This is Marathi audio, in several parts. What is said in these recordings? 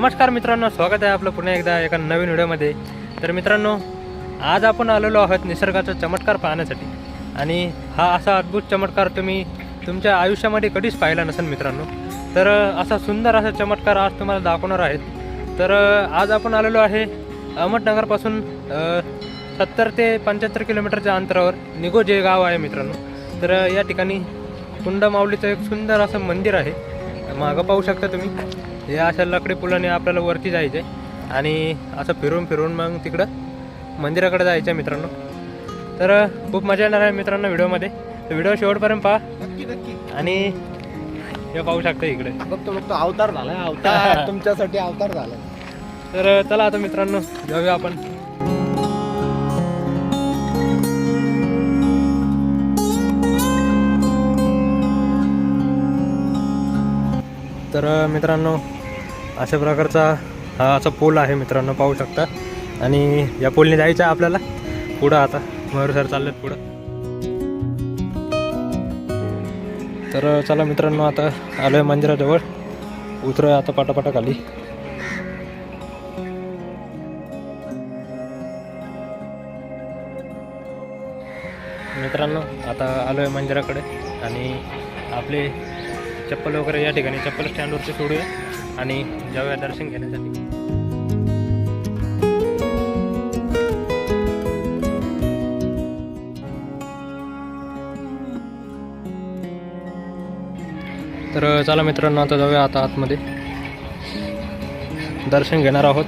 नमस्कार मित्रांनो स्वागत आहे आपलं पुन्हा एकदा एका नवीन व्हिडिओमध्ये. तर मित्रांनो आज आपण आलेलो आहोत निसर्गाचा चमत्कार पाहण्यासाठी. आणि हा असा अद्भुत चमत्कार तुम्ही तुमच्या आयुष्यामध्ये कधीच पाहिला नसेल मित्रांनो. तर असा सुंदर असा चमत्कार आज तुम्हाला दाखवणार आहेत. तर आज आपण आलेलो आहे अहमदनगरपासून सत्तर ते पंच्याहत्तर किलोमीटरच्या अंतरावर निगो जे गाव आहे मित्रांनो. तर या ठिकाणी कुंडमाऊलीचं एक सुंदर असं मंदिर आहे. मागं पाहू शकता तुम्ही. या अशा लकडी पुलाने आपल्याला वरती जायचं आहे आणि असं फिरून फिरून मग तिकडं मंदिराकडे जायचं आहे मित्रांनो. तर खूप मजा येणार आहे मित्रांनो व्हिडिओमध्ये. तर व्हिडिओ शेवटपर्यंत पहा. नक्की नक्की. आणि हे पाहू शकता इकडे. बघतो बघतो. अवतार झालाय. अवतार. तुमच्यासाठी अवतार झालाय. तर चला आता मित्रांनो जाऊया आपण. तर मित्रांनो अशा प्रकारचा हा असा पूल आहे मित्रांनो पाहू शकता. आणि या पोलने जायचं आहे आपल्याला. पुढं आता मयूर सर चाललेत पुढं. तर चला मित्रांनो आता आलो आहे मंदिराजवळ. उतरूया आता पाटापाटा खाली मित्रांनो आता आलो आहे मंदिराकडे. आणि आपले चप्पल वगैरे या ठिकाणी चप्पल स्टँडवरती सोडूया. आणि जाऊया दर्शन घेण्यासाठी. तर चला मित्रांनो आता जाऊया आता आतमध्ये. दर्शन घेणार आहोत.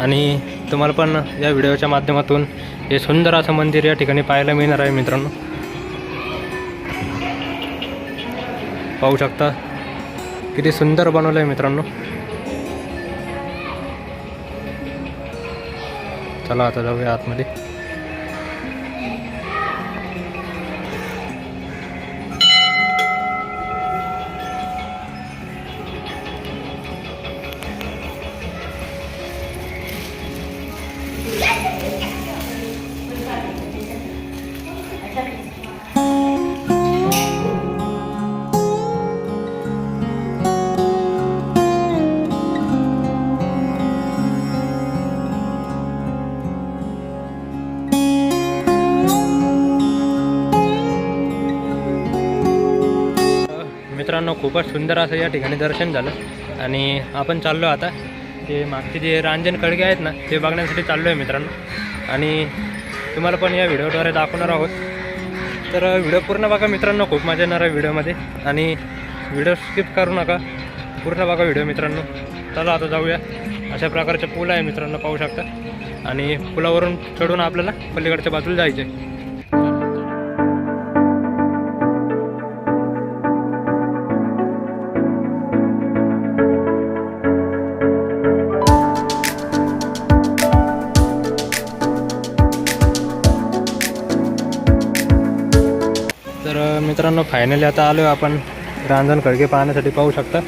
आणि तुम्हाला पण या व्हिडिओच्या माध्यमातून हे सुंदर असं मंदिर या ठिकाणी पाहायला मिळणार आहे मित्रांनो. पाहू शकता. किती सुंदर बनवलं आहे मित्रांनो. चला आता जाऊया आतमध्ये. मित्रांनो खूपच सुंदर असं या ठिकाणी दर्शन झालं. आणि आपण चाललो आता. ते मागचे जे रांजन खडगे आहेत ना ते बघण्यासाठी चाललो आहे मित्रांनो. आणि तुम्हाला पण या व्हिडिओद्वारे दाखवणार आहोत. तर व्हिडिओ पूर्ण बघा मित्रांनो खूप मजा येणार आहे व्हिडिओमध्ये. आणि व्हिडिओ स्किप करू नका. पूर्ण बघा व्हिडिओ मित्रांनो. चला आता जाऊया. अशा प्रकारचे पूल आहे मित्रांनो पाहू शकता. आणि पुलावरून चढून आपल्याला पलीकडच्या बाजूला जायचं आहे तर मित्रांनो फायनली आता आलो आपण रांजण खडके पाहण्यासाठी. पाहू शकता.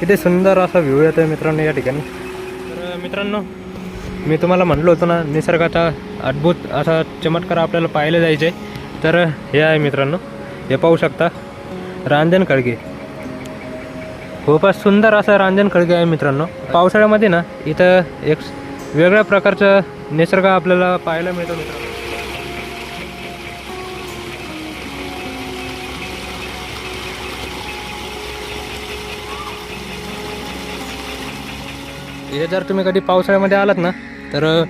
किती सुंदर असा व्ह्यू येतो आहे मित्रांनो या ठिकाणी. तर मित्रांनो मी तुम्हाला म्हणलो होतो ना निसर्गाचा अद्भुत असा चमत्कार आपल्याला पाहायला जायचे तर हे आहे मित्रांनो हे पाहू शकता रांजण खडगे. खूपच सुंदर असं रांजण खडगे आहे मित्रांनो. पावसाळ्यामध्ये ना इथं एक वेगळ्या प्रकारचं निसर्ग आपल्याला पाहायला मिळतो मित्रांनो. हे जर तुम्ही कधी पावसाळ्यामध्ये आलात ना तर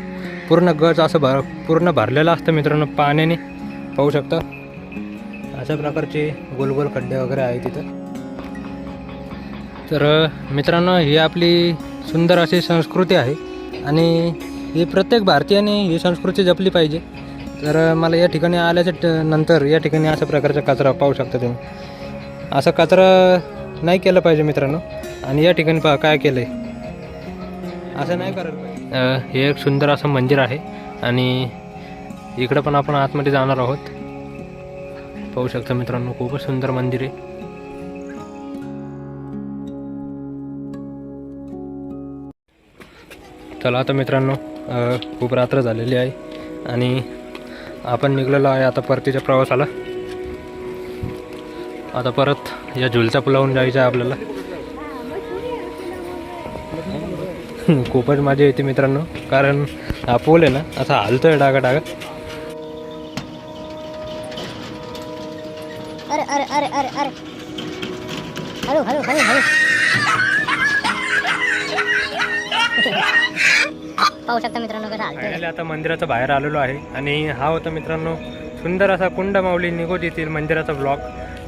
पूर्ण गज असं भर पूर्ण भरलेलं असतं मित्रांनो पाण्याने. पाहू शकता. अशा प्रकारचे गोल गोल खड्डे वगैरे आहे तिथं तर मित्रांनो ही आपली सुंदर अशी संस्कृती आहे. आणि ही प्रत्येक भारतीयाने ही संस्कृती जपली पाहिजे. तर मला या ठिकाणी आल्याच्या ट- नंतर या ठिकाणी अशा प्रकारचा कचरा पाहू शकता तुम्ही. असा कचरा नाही केलं पाहिजे मित्रांनो. आणि या ठिकाणी पहा काय केलं आहे असं नाही करत हे एक सुंदर असं मंदिर आहे आणि इकडं पण आपण आतमध्ये जाणार आहोत. पाहू शकता मित्रांनो खूपच सुंदर मंदिर आहे. चला आता मित्रांनो खूप रात्र झालेली आहे आणि आपण निघलेलो आहे आता परतीच्या प्रवासाला. आता परत या झुलचा पुलावून जायचं आहे आपल्याला. खूपच मजा येते मित्रांनो. कारण हा पूल आहे ना असा हलतोय डागा डागा अरे अरे अरे अरे अरे. हळू हळू हळू हळू पाहू शकता मित्रांनो कसं हालतोय. आता मंदिराच्या बाहेर आलेलो आहे. आणि हा होता मित्रांनो सुंदर असा कुंड माऊली निघत येथील मंदिराचा ब्लॉग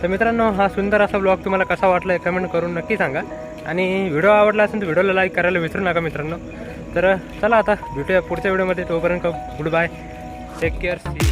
तर मित्रांनो हा सुंदर असा ब्लॉग तुम्हाला कसा वाटला कमेंट करून नक्की सांगा. आणि व्हिडिओ आवडला असेल तर व्हिडिओला लाईक करायला विसरू नका मित्रांनो. तर चला आता भेटूया पुढच्या व्हिडिओमध्ये तोपर्यंत good bye take care see